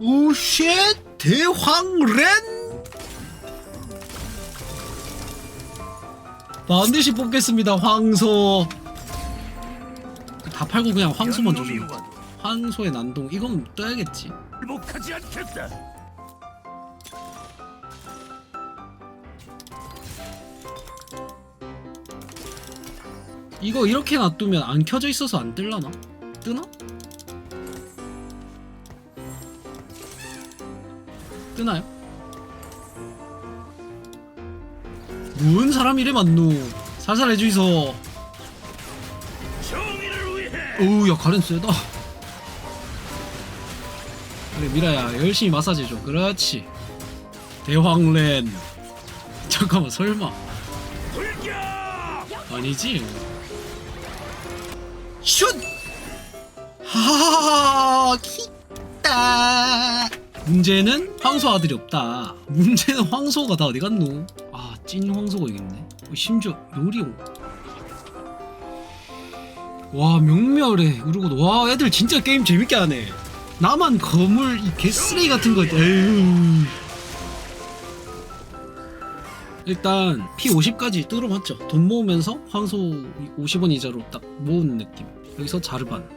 오쉣 대황렌 반드시 뽑겠습니다 황소 다 팔고 그냥 황소만 줘주면 돼. 황소의 난동 이건 떠야겠지 행복하지 않겠다. 이거 이렇게 놔두면 안 켜져 있어서 안 뜰라나? 뜨나? 뜨나요? 뭔 사람 이래 많노 살살 해주이소. 오우 야 가렌 세다. 그래 미라야 열심히 마사지 해줘. 그렇지. 대황렌. 잠깐만 설마. 아니지? 슛! 하하하 키다 문제는 황소 아들이 없다. 문제는 황소가 다 어디 갔노? 아 찐 황소가 여기 있네. 어, 심지어 요리용 와 명멸해. 그리고 와 애들 진짜 게임 재밌게 하네. 나만 거물 이 개쓰레기 같은 거 에휴. 일단 P50까지 뚫어봤죠. 돈 모으면서 황소 50원 이자로 딱 모으는 느낌. 여기서 자르반.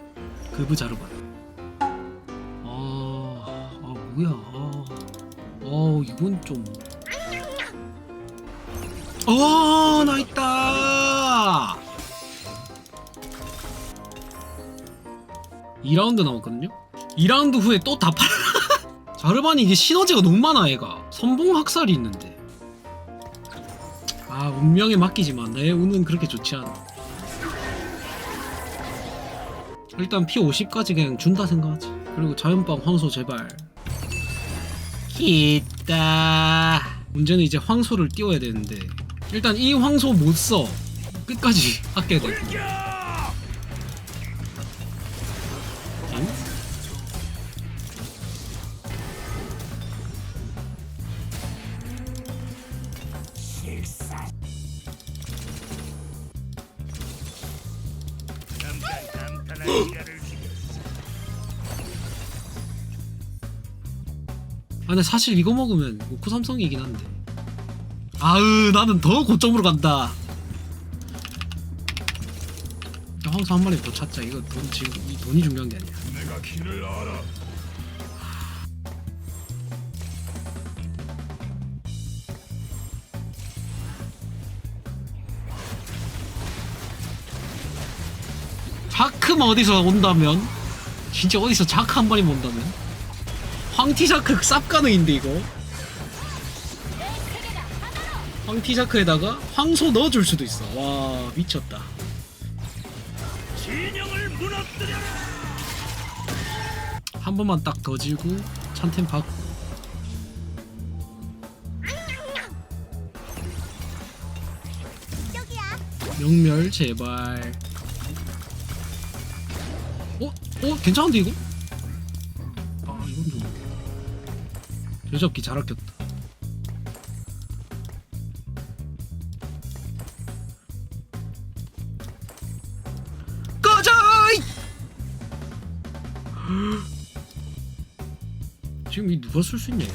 그브 자르반 뭐야 아, 어 이건 좀 어, 나 있다. 2라운드 남았거든요. 2라운드 후에 또 다 팔. 자르반이 이게 시너지가 너무 많아, 얘가. 선봉 학살이 있는데. 아, 운명에 맡기지만 내 운은 그렇게 좋지 않아. 일단 P50까지 그냥 준다 생각하지. 그리고 자연빵 황소 제발. 기다. 문제는 이제 황소를 띄워야 되는데 일단 이 황소 못 써. 끝까지 아껴야 돼. 불격. 근데 사실 이거 먹으면 오크 삼성이긴 한데. 아으 나는 더 고점으로 간다. 야, 황소 한 마리 더 찾자. 이거 돈 지금 이 돈이 중요한 게 아니야. 내가 길을 알아. 자크만 어디서 온다면 진짜 어디서 자크 한 마리만 온다면 황티자크 쌉 가능인데 이거 황티자크에다가 황소 넣어줄 수도 있어 와 미쳤다. 한 번만 딱 더 지고 찬템 받고 명멸 제발 어? 어? 괜찮은데 이거? 여접기 잘 아꼈다 꺼져! 이! 지금 이 누가 쓸 수 있냐?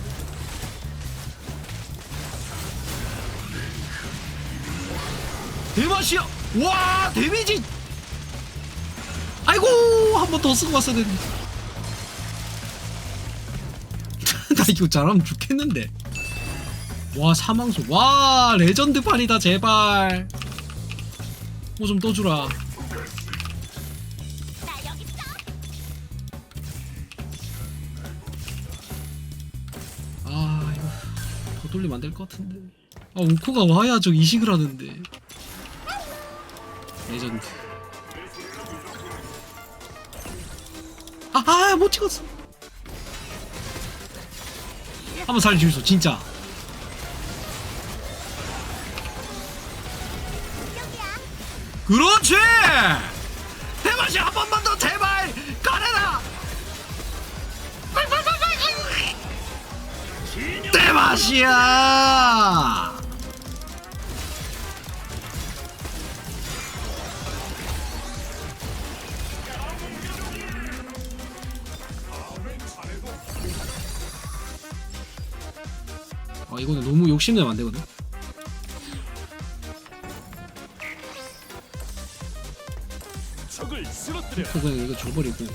대맛이야! 와 데미지! 아이고 한 번 더 쓰고 왔어야 되는데 이거 잘하면 죽겠는데. 와 사망수 와 레전드 판이다 제발. 뭐 좀 떠주라. 아 이거 더 돌리면 안 될 것 같은데. 아 우코가 와야 저 이식을 하는데. 레전드. 아아 못 찍었어 한번 살려주소 진짜. 그렇지! 대맛이 한 번만 더 제발 가래라. 대맛이야 아 이거는 너무 욕심내면 안 되거든. 그 그냥 이거 줘버리고.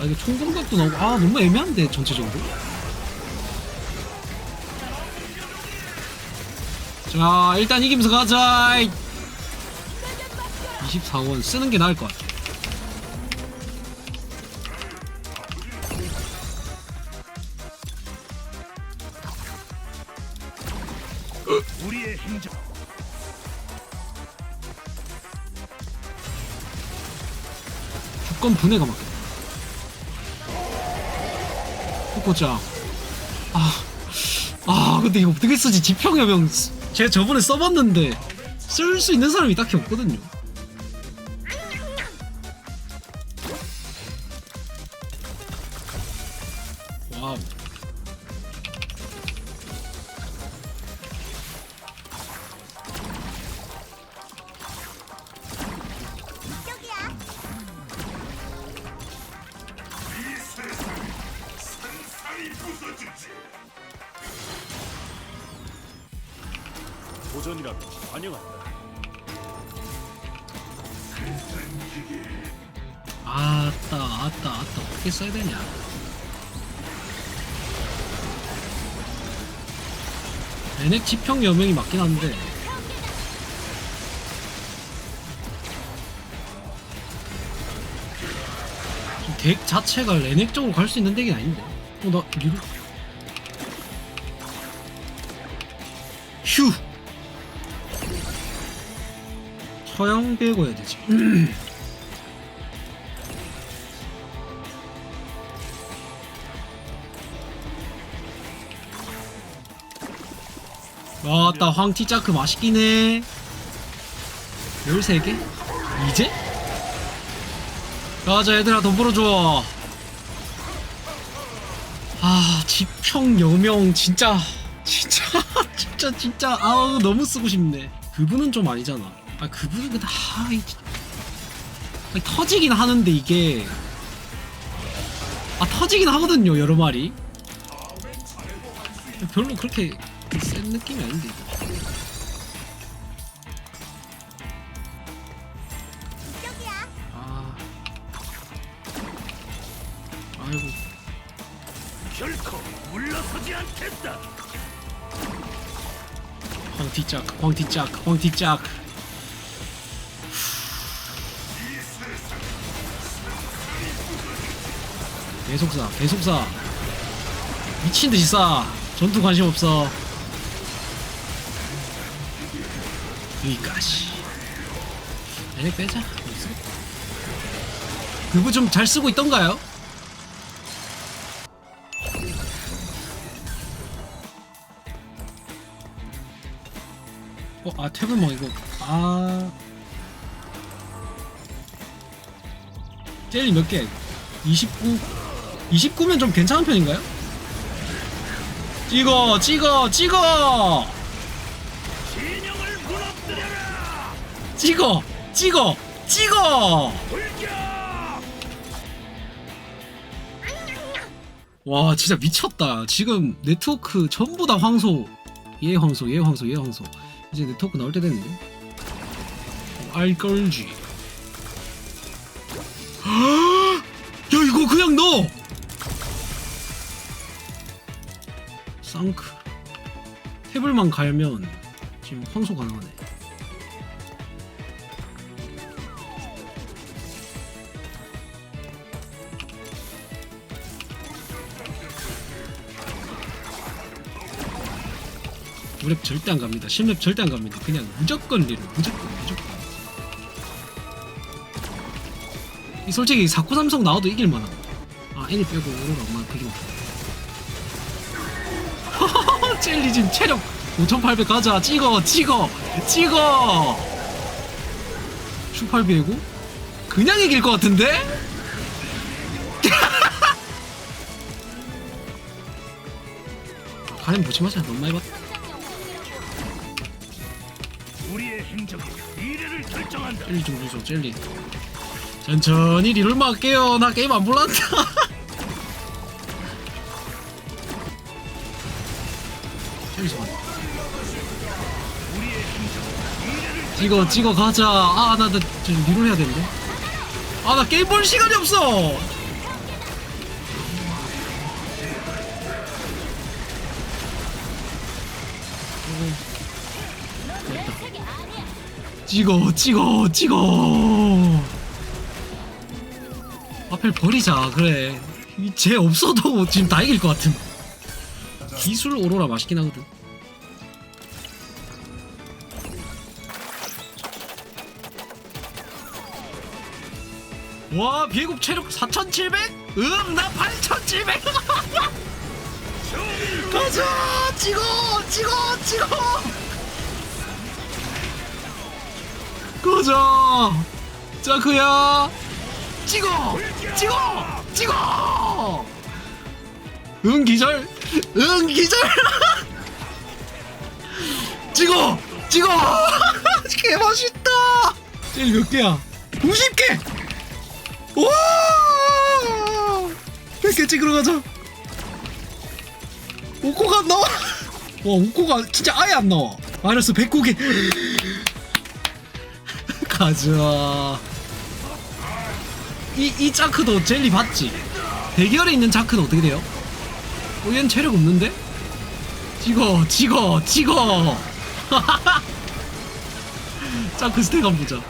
아 이거 총공격도 나오고 아 너무 애매한데 전체적으로. 자 일단 이기면서 가자. 24원 쓰는 게 나을 것 같아. 주권 분해가 맞겠다. 포코짱. 아, 아, 근데 이거 어떻게 쓰지? 지평여명. 쓰- 제가 저번에 써봤는데, 쓸 수 있는 사람이 딱히 없거든요. 도전이라면 환영한다. 아따, 아따, 아따. 어떻게 써야 되냐. 레넥 지평 여명이 맞긴 한데, 좀덱 자체가 레넥 쪽으로 갈 수 있는 덱이 아닌데. 어, 나 리로. 휴! 서양 배고 해야 되지. 아따 황티 짜크 맛있긴 해 13개? 이제? 가자 얘들아 돈 벌어줘 아 지평 여명 진짜 진짜 진짜 진짜 아우 너무 쓰고 싶네 그분은 좀 아니잖아 아 그분은 근데 아 이, 아니, 터지긴 하는데 이게. 아 터지긴 하거든요 여러 마리. 별로 그렇게 센 느낌이 아닌데 이거. 아. 아이고. 결코 물러서지 않겠다. 황티짝 황티짝 황티짝 계속 쏴 계속 쏴 미친듯이 쏴 전투 관심 없어. 여기까지 얘네 빼자. 그부 좀 잘 쓰고 있던가요? 어, 아 태블멍 이거. 아. 젤리 몇 개? 29 29면 좀 괜찮은 편인가요? 찍어 찍어 찍어. 찍어 찍어 찍어. 와 진짜 미쳤다 지금 네트워크 전부 다 황소 얘 황소 얘 황소 얘 황소 이제 네트워크 나올 때 됐는데 알걸지 야 이거 그냥 넣어 쌍크 탭을만 갈면 지금 황소 가능하네 무랩 절대 안 갑니다. 실랩 절대 안 갑니다. 그냥 무조건 리로 무조건 무조건. 이 솔직히 4930 나와도 이길 만함. 아 애니 빼고 오로라 엄마 되게 많다. 젤리 지금 체력 5800 가자 찍어 찍어 찍어 슈팔비에고 그냥 이길 것 같은데? 가렘 보지마자 너무 많이 봤다. 우리의 행적이 미래를 결정한다. 젤리 좀 주소 젤리 천천히 리롤 막게요 나 게임 안 볼란다 미래를 찍어 찍어 가자. 아나나 지금 리롤 해야 되는데. 아 나 게임 볼 시간이 없어! 찍어 찍어 찍어! 앞을 버리자 그래. 이쟤 없어도 지금 다 이길 것 같은 기술 오로라 맛있긴 하거든. 와 비행국 체력 4700? 음나 8700 가자! 찍어 찍어 찍어! 가자! 자크야. 찍어 찍어 찍어 응 기절 응 기절 찍어 찍어 개 맛있다 제일 몇 개야 90개 와! 100개 찍으러 가자. 오코가 안 나와. 와, 오코가 진짜 아예 안 나와. 마이너스 109개. 가자. 이, 이 자크도 젤리 봤지? 대결에 있는 자크는 어떻게 돼요? 어, 얘는 체력 없는데? 찍어, 찍어, 찍어. 자크 스택 한번 보자.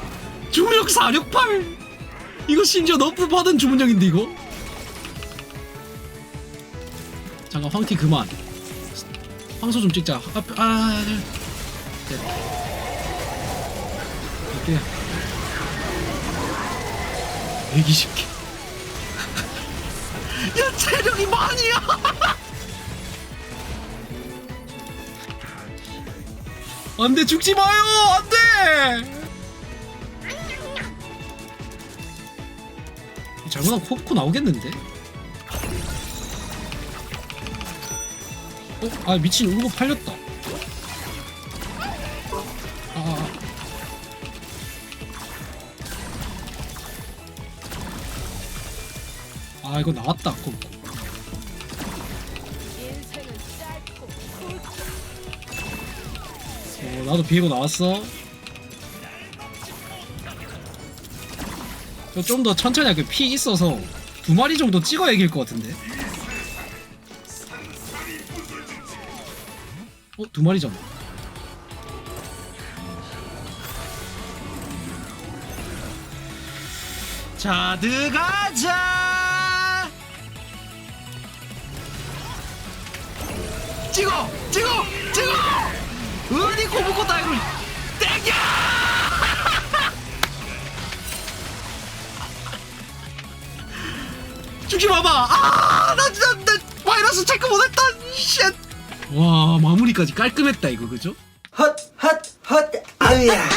주력 468. 이거 심지어 너프 받은 주문력인데 이거? 잠깐 황티 그만 황소 좀 찍자 앞, 아 네. 네. 어때요? 120개 야 체력이 많이야 안돼 죽지 마요 안돼 잘못하면 코코 나오겠는데? 어? 아 미친 울고 팔렸다 아, 아. 아 이거 나왔다 코코 나도 비에고 나왔어. 좀 더 천천히 할게 피 있어서 두 마리 정도 찍어야 이길 것 같은데. 어? 두 마리잖아 자 들어가자! 찍어! 찍어 고무고 다이로 땡겨 죽지 마봐 아 나 진짜 나 바이러스 체크 못했다 쉣 와 마무리까지 깔끔했다 이거 그죠? 헛, 헛, 헛, 아우야.